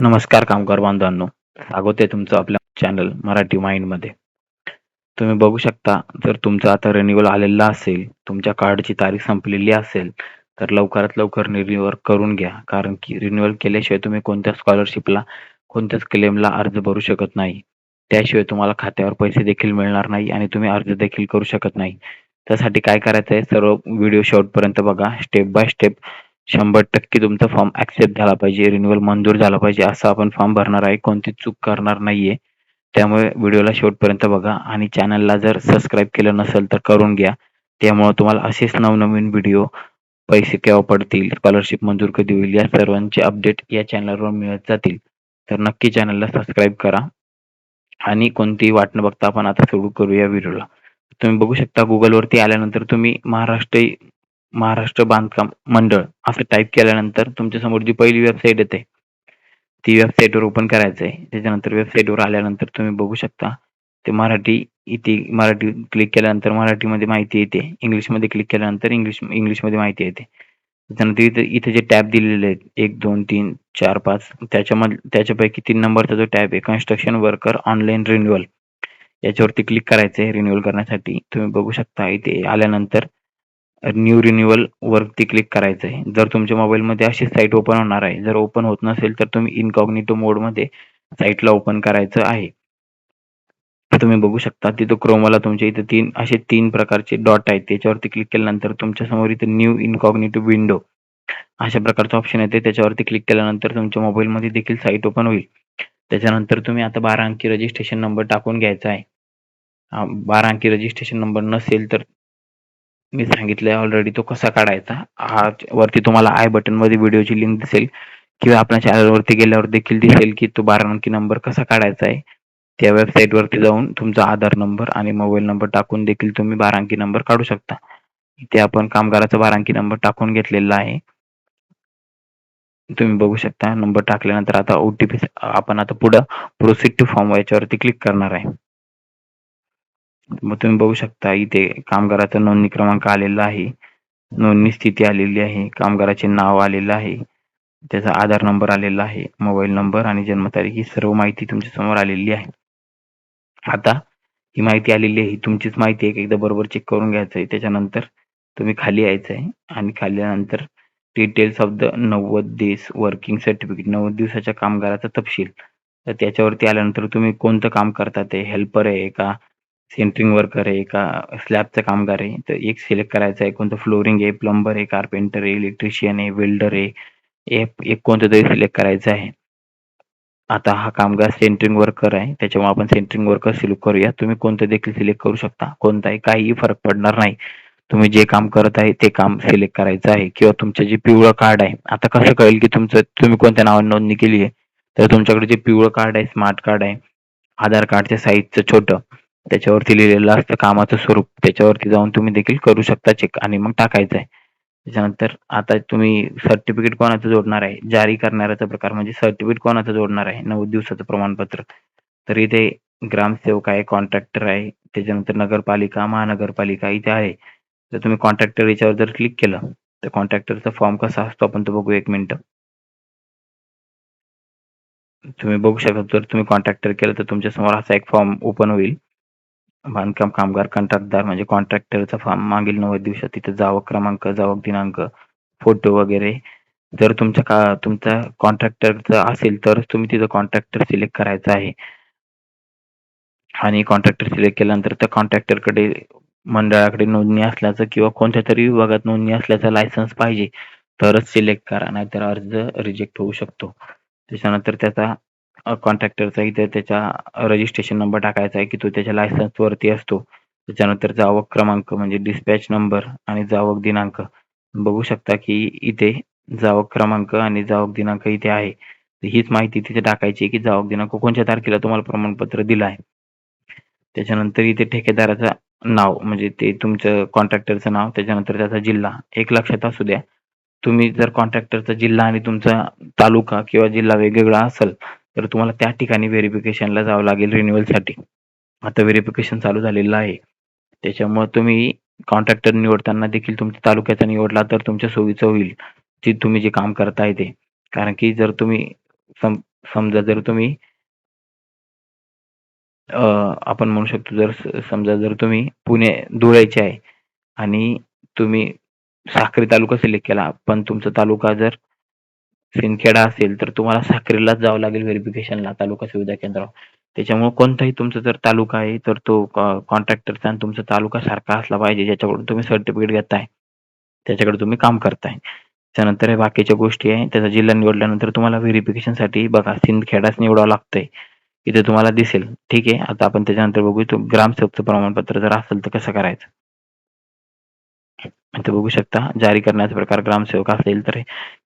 नमस्कार कामगार बांधवांनो. स्वागत आहे तुमचं आपल्या चॅनल मराठी माइंडमध्ये तुम्ही बघू शकता जर तुमचं आता रिन्युअल आलेला असेल तुमच्या कार्डची तारीख संपलेली असेल तर लवकरात लवकर रिन्युअल करून घ्या. कारण की रिन्युअल केल्याशिवाय तुम्ही कोणत्या स्कॉलरशिपला कोणत्याच क्लेमला अर्ज भरू शकत नाही. त्याशिवाय तुम्हाला खात्यावर पैसे देखील मिळणार नाही आणि तुम्ही अर्ज देखील करू शकत नाही. त्यासाठी काय करायचं आहे सर्व व्हिडिओ शेवटपर्यंत बघा. स्टेप बाय स्टेप शंभर टक्के तुमचा फॉर्म ऍक्सेप्ट झाला पाहिजे रिन्युअल मंजूर झाला पाहिजे असा आपण फॉर्म भरणार आहे. कोणती चूक करणार नाहीये. त्यामुळे व्हिडिओला शेवटपर्यंत बघा आणि चॅनलला जर सबस्क्राईब केलं नसेल तर करून घ्या. त्यामुळे तुम्हाला असेच नवनवीन व्हिडिओ पैसे केव्हा पडतील स्कॉलरशिप मंजूर कधी होईल या सर्वांचे अपडेट या चॅनलवर मिळत जातील. तर नक्की चॅनलला सबस्क्राईब करा. आणि कोणतीही वाट न बघता आपण आता सुरू करूया व्हिडिओला. तुम्ही बघू शकता गुगलवरती आल्यानंतर तुम्ही महाराष्ट्र महाराष्ट्र बांधकाम मंडळ असं टाईप केल्यानंतर तुमच्यासमोर जी पहिली वेबसाईट येते ती वेबसाईटवर ओपन करायचं आहे त्याच्यानंतर वेबसाईटवर आल्यानंतर तुम्ही बघू शकता. ते मराठी इथे मराठी क्लिक केल्यानंतर मराठीमध्ये माहिती येते. इंग्लिशमध्ये क्लिक केल्यानंतर इंग्लिश इंग्लिशमध्ये माहिती येते. त्याच्यानंतर इथे इथे जे टॅब दिलेले आहेत एक दोन तीन चार पाच त्याच्यामध्ये त्याच्यापैकी तीन नंबरचा जो टॅब आहे कन्स्ट्रक्शन वर्कर ऑनलाईन रिन्युअल याच्यावरती क्लिक करायचं आहे रिन्युअल करण्यासाठी. तुम्ही बघू शकता इथे आल्यानंतर न्यू रिन्युअल वरती क्लिक करायचं आहे. जर तुमच्या मोबाईलमध्ये अशी साईट ओपन होणार आहे जर ओपन होत नसेल तर तुम्ही इनकॉग्निटो मोडमध्ये साईटला ओपन करायचं आहे. तुम्ही बघू शकता तिथं क्रोमाला तुमच्या इथे तीन असे तीन प्रकारचे डॉट आहेत. त्याच्यावरती क्लिक केल्यानंतर तुमच्यासमोर इथे न्यू इनकॉग्निटिव्ह विंडो अशा प्रकारचं ऑप्शन येते. त्याच्यावरती क्लिक केल्यानंतर तुमच्या मोबाईलमध्ये देखील साईट ओपन होईल. त्याच्यानंतर तुम्ही आता बारा अंकी रजिस्ट्रेशन नंबर टाकून घ्यायचा आहे. बारा अंकी रजिस्ट्रेशन नंबर नसेल तर मी सांगितलंय ऑलरेडी तो कसा काढायचा. हा वरती तुम्हाला आय बटनमध्ये व्हिडिओची लिंक दिसेल. किंवा आपल्या चॅनलवरती गेल्यावर देखील दिसेल की तो बारा अंकी नंबर कसा काढायचा आहे. त्या वेबसाईट वरती जाऊन तुमचा आधार नंबर आणि मोबाईल नंबर टाकून देखील तुम्ही बारा अंकी नंबर काढू शकता. इथे आपण कामगाराचा बारा अंकी नंबर टाकून घेतलेला आहे. तुम्ही बघू शकता नंबर टाकल्यानंतर आता ओटीपी आपण आता पुढं प्रोसीड टू फॉर्म याच्यावरती क्लिक करणार आहे. मग तुम्ही बघू शकता इथे कामगाराचा नोंदणी क्रमांक आलेला आहे. नोंदणी स्थिती आलेली आहे. कामगाराचे नाव आलेलं आहे. त्याचा आधार नंबर आलेला आहे. मोबाईल नंबर आणि जन्मतारीख ही सर्व माहिती तुमच्यासमोर आलेली आहे. आता ही माहिती आलेली आहे. तुमचीच माहिती एक एकदा बरोबर चेक करून घ्यायचं आहे. त्याच्यानंतर तुम्ही खाली यायचं आहे. आणि खाली नंतर डिटेल्स ऑफ द नव्वद दिवस वर्किंग सर्टिफिकेट नव्वद दिवसाच्या कामगाराचा तपशील. तर त्याच्यावरती आल्यानंतर तुम्ही कोणतं काम करता ते? हेल्पर आहे का? सेंटरिंग वर्कर आहे का स्लॅबचा कामगार आहे तर एक सिलेक्ट करायचं आहे कोणतं फ्लोरिंग आहे प्लंबर आहे कार्पेंटर आहे इलेक्ट्रिशियन आहे वेल्डर आहे एक कोणतं तरी सिलेक्ट करायचं आहे. आता हा कामगार सेंटरिंग वर्कर आहे त्याच्यामुळे आपण सेंटरिंग वर्कर सिलेक्ट करूया. तुम्ही कोणतं देखील सिलेक्ट करू शकता. कोणताही काहीही फरक पडणार नाही. तुम्ही जे काम करत आहे ते काम सिलेक्ट करायचं आहे. किंवा तुमचं जे पिवळं कार्ड आहे आता कसं कळेल की तुमचं तुम्ही कोणत्या नावाने नोंदणी केली आहे? तर तुमच्याकडे जे पिवळं कार्ड आहे स्मार्ट कार्ड आहे आधार कार्डच्या साईजचं छोटं त्याच्यावरती लिहिलेलं असतं कामाचं स्वरूप. त्याच्यावरती जाऊन तुम्ही देखील करू शकता चेक आणि मग टाकायचं आहे. त्याच्यानंतर आता तुम्ही सर्टिफिकेट कोणाचं जोडणार आहे? जारी करणाऱ्याचा प्रकार म्हणजे सर्टिफिकेट कोणाचं जोडणार आहे? नऊ दिवसाचं प्रमाणपत्र. तर इथे ग्रामसेवक आहे कॉन्ट्रॅक्टर आहे त्याच्यानंतर नगरपालिका महानगरपालिका इथे आहे. तर तुम्ही कॉन्ट्रॅक्टर याच्यावर जर क्लिक केलं तर कॉन्ट्रॅक्टरचा फॉर्म कसा असतो आपण तो बघू एक मिनिट. तुम्ही बघू शकता जर तुम्ही कॉन्ट्रॅक्टर केलं तर तुमच्यासमोर असा एक फॉर्म ओपन होईल. बांधकाम कामगार कंत्राटदार म्हणजे कॉन्ट्रॅक्टरचा फॉर्म मागील नव्वद दिवसात तिथे जावक क्रमांक जावक दिनांक फोटो वगैरे. जर तुमच्या का तुमचा कॉन्ट्रॅक्टरचा असेल तर तुम्ही तिथं कॉन्ट्रॅक्टर सिलेक्ट करायचा आहे. आणि कॉन्ट्रॅक्टर सिलेक्ट केल्यानंतर त्या कॉन्ट्रॅक्टरकडे मंडळाकडे नोंदणी असल्याचं किंवा कोणत्या तरी विभागात नोंदणी असल्याचा लायसन्स पाहिजे तरच सिलेक्ट करा नाहीतर अर्ज रिजेक्ट होऊ शकतो. त्याच्यानंतर त्याचा कॉन्ट्रॅक्टरचा इथे त्याच्या रजिस्ट्रेशन नंबर टाकायचा आहे की तो त्याच्या लायसन्स वरती असतो. त्याच्यानंतर जावक क्रमांक म्हणजे डिस्पॅच नंबर आणि जावक दिनांक. बघू शकता की इथे जावक क्रमांक आणि जावक दिनांक इथे आहे. हीच माहिती तिथे टाकायची की जावक दिनांक कोणत्या तारखेला तुम्हाला प्रमाणपत्र दिलं आहे. त्याच्यानंतर इथे ठेकेदाराचा नाव म्हणजे ते तुमचं कॉन्ट्रॅक्टरचं नाव त्याच्यानंतर त्याचा जिल्हा. एक लक्षात असू द्या. तुम्ही जर कॉन्ट्रॅक्टरचा जिल्हा आणि तुमचा तालुका किंवा जिल्हा वेगवेगळा असेल तर तुम्हाला त्या ठिकाणी व्हेरिफिकेशनला जावं लागेल रिन्युअलसाठी आता व्हेरिफिकेशन चालू झालेलं आहे. त्याच्यामुळे तुम्ही कॉन्ट्रॅक्टर निवडताना देखील तुमच्या तालुक्याचा निवडला तर तुमच्या सोयीचं होईल. की तुम्ही जे काम करताय ते. कारण की जर तुम्ही समजा जर तुम्ही आपण म्हणू शकतो जर समजा जर तुम्ही पुणे धुळ्याचे आहे आणि तुम्ही साक्री तालुका सिलेक्ट केला, पण तुमचा तालुका जर सिंदखेडा असेल, तर तुम्हाला साक्रीलाच जावं लागेल व्हेरिफिकेशनला तालुका सुविधा केंद्रावर. त्याच्यामुळे कोणताही तुमचा जर तालुका आहे, तर तो कॉन्ट्रॅक्टरचा आणि तुमचा तालुका सारखा असला पाहिजे, ज्याच्याकडून तुम्ही सर्टिफिकेट घेताय. त्याच्याकडे तुम्ही काम करताय. त्यानंतर हे बाकीच्या गोष्टी आहे, त्याचा जिल्हा निवडल्यानंतर तुम्हाला व्हेरिफिकेशनसाठी बघा सिंदखेडाच निवडावं लागतंय. इथे तुम्हाला दिसेल. ठीक आहे. आता आपण त्याच्यानंतर बघू तो ग्रामसेवकचं प्रमाणपत्र जर असेल तर कसं करायचं? इथे बघू शकता जारी करण्याचा प्रकार ग्रामसेवक असेल तर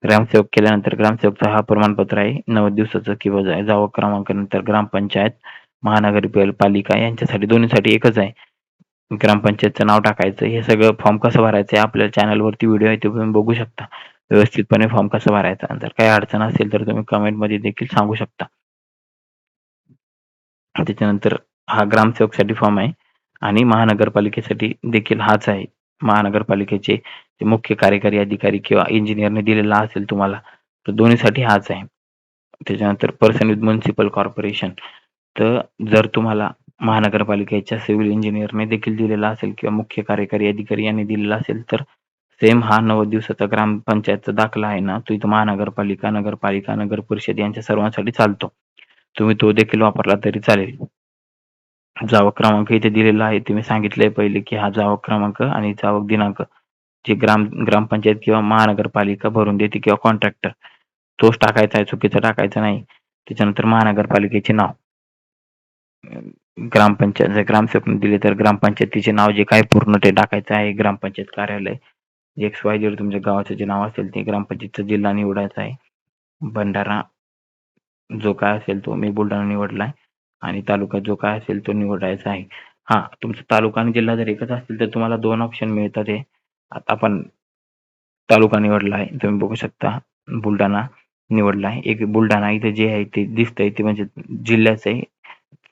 ग्रामसेवक केल्यानंतर ग्रामसेवकचा हा प्रमाणपत्र आहे नव्वद दिवसाचं किंवा जावा क्रमांक नंतर ग्रामपंचायत महानगरपालिका यांच्यासाठी दोन्हीसाठी एकच आहे. ग्रामपंचायतचं नाव टाकायचं हे सगळं फॉर्म कसं भरायचं आहे आपल्या चॅनलवरती व्हिडिओ आहे ते तुम्ही बघू शकता. व्यवस्थितपणे फॉर्म कसा भरायचा. जर काही अडचण असेल तर तुम्ही कमेंटमध्ये देखील सांगू शकता. त्याच्यानंतर हा ग्रामसेवकसाठी फॉर्म आहे आणि महानगरपालिकेसाठी देखील हाच आहे. महानगरपालिकेचे मुख्य कार्यकारी अधिकारी किंवा इंजिनियरने दिलेला असेल तुम्हाला तर दोन्हीसाठी हाच आहे. त्याच्यानंतर पर्सन विथ म्युनिसिपल कॉर्पोरेशन तर जर तुम्हाला महानगरपालिकेच्या सिव्हिल इंजिनियरने देखील दिलेला असेल किंवा मुख्य कार्यकारी अधिकारी यांनी दिलेला असेल तर सेम हा नव्वद दिवसाचा ग्रामपंचायतचा दाखला आहे ना, तो इथं महानगरपालिका, नगरपालिका, नगर परिषद यांच्या सर्वांसाठी चालतो. तुम्ही तो देखील वापरला तरी चालेल. जावक क्रमांक इथे दिलेला आहे. तुम्ही सांगितलंय पहिले की हा जावक क्रमांक आणि जावक दिनांक जे ग्राम ग्रामपंचायत किंवा महानगरपालिका भरून देते किंवा कॉन्ट्रॅक्टर तोच टाकायचा आहे, चुकीचा टाकायचा नाही. त्याच्यानंतर महानगरपालिकेचे नाव ग्रामपंचायत ग्रामसेवक दिले तर ग्रामपंचायतीचे नाव जे काय पूर्ण ते टाकायचं आहे. ग्रामपंचायत कार्यालय एक्स वाय झेड तुमच्या गावाचं जे नाव असेल ते ग्रामपंचायतचा जिल्हा निवडायचा आहे. भंडारा जो काय असेल तो मी बुलढाणा निवडलाय आणि तालुका जो काय असेल तो निवडायचा आहे. हा तुमचा तालुका आणि जिल्हा जर एकच असतील तर तुम्हाला दोन ऑप्शन मिळतात आहे. आता आपण तालुका निवडला आहे. तुम्ही बघू शकता बुलढाणा निवडला आहे. एक बुलढाणा इथे जे आहे ते दिसतंय ते म्हणजे जिल्ह्याचं आहे.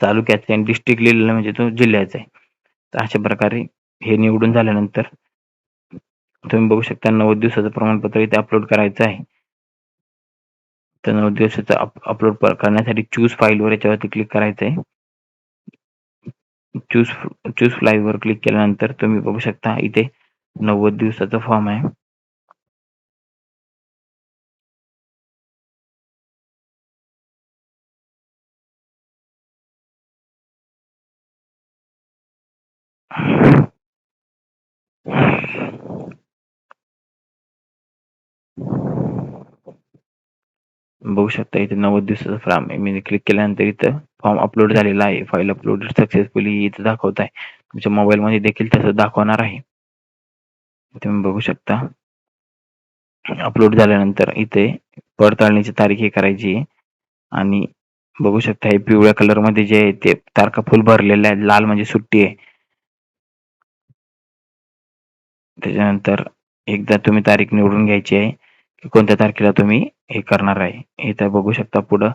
तालुक्याचं आणि डिस्ट्रिक्ट लिहिलेलं म्हणजे तो जिल्ह्याचा आहे. तर अशा प्रकारे हे निवडून झाल्यानंतर तुम्ही बघू शकता नव्वद दिवसाचं प्रमाणपत्र इथे अपलोड करायचं आहे. तर नव्वद अप अपलोड करण्यासाठी चूज फाईलवर याच्यावरती क्लिक करायचं आहे. चूज चूज वर क्लिक केल्यानंतर तुम्ही बघू शकता इथे नव्वद दिवसाचा फॉर्म आहे. बघू शकता इथे नव्वद दिवसाचा फॉर्म मी क्लिक केल्यानंतर इथं फॉर्म अपलोड झालेला आहे. फाईल अपलोड सक्सेसफुली इथं दाखवत आहे. तुमच्या मोबाईलमध्ये देखील तसं दाखवणार आहे. तुम्ही बघू शकता. अपलोड झाल्यानंतर इथे पडताळणीची तारीख हे करायची आहे आणि बघू शकता हे पिवळ्या कलरमध्ये जे आहे ते तारखा फुल भरलेल्या आहेत. लाल म्हणजे सुट्टी आहे. त्याच्यानंतर एकदा तुम्ही तारीख निवडून घ्यायची आहे. की कोणत्या तारखेला तुम्ही हे करणार आहे. इथं बघू शकता पुढं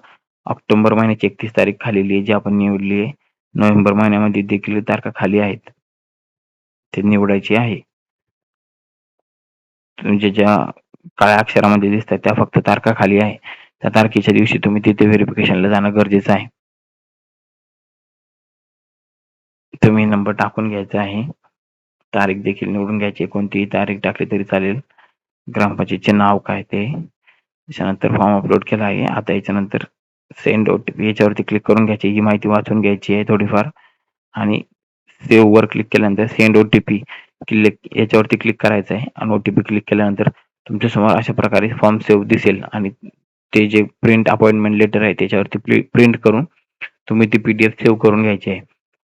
ऑक्टोबर महिन्याची एकतीस तारीख खालेली आहे जी आपण निवडली आहे. नोव्हेंबर महिन्यामध्ये देखील तारखा खाली आहेत. ते निवडायची आहे. तुमच्या ज्या काळ्या अक्षरामध्ये दिसतात त्या फक्त तारखा खाली आहे. त्या तारखेच्या दिवशी तुम्ही तिथे व्हेरिफिकेशनला जाणं गरजेचं आहे. तुम्ही नंबर टाकून घ्यायचा आहे. तारीख देखील निवडून घ्यायची कोणतीही तारीख टाकली तरी चालेल. ग्रामपंचायतचे नाव काय ते त्याच्यानंतर फॉर्म अपलोड केला आहे. आता याच्यानंतर सेंड ओ टी पी याच्यावरती क्लिक करून घ्यायची ही माहिती वाचून घ्यायची आहे थोडीफार आणि सेव्ह वर क्लिक केल्यानंतर send O T P click याच्यावरती क्लिक करायचं आहे आणि पी क्लिक केल्यानंतर तुमच्यासमोर अशा प्रकारे फॉर्म सेव्ह दिसेल आणि ते जे प्रिंट अपॉइंटमेंट लेटर आहे त्याच्यावरती प्रिंट करून तुम्ही ती पी डी एफ सेव्ह करून घ्यायची आहे.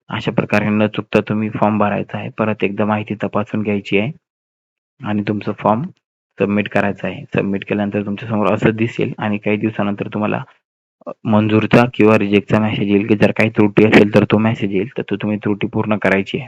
अशा प्रकारे न चुकता तुम्ही फॉर्म भरायचा आहे. परत एकदा माहिती तपासून घ्यायची आहे आणि तुमचं फॉर्म सबमिट करायचं आहे. सबमिट केल्यानंतर तुमच्यासमोर असं दिसेल आणि काही दिवसानंतर तुम्हाला मंजूरचा किंवा रिजेक्टचा मेसेज येईल की जर काही त्रुटी असेल तर तो मेसेज येईल तर तो तुम्ही त्रुटी पूर्ण करायची आहे.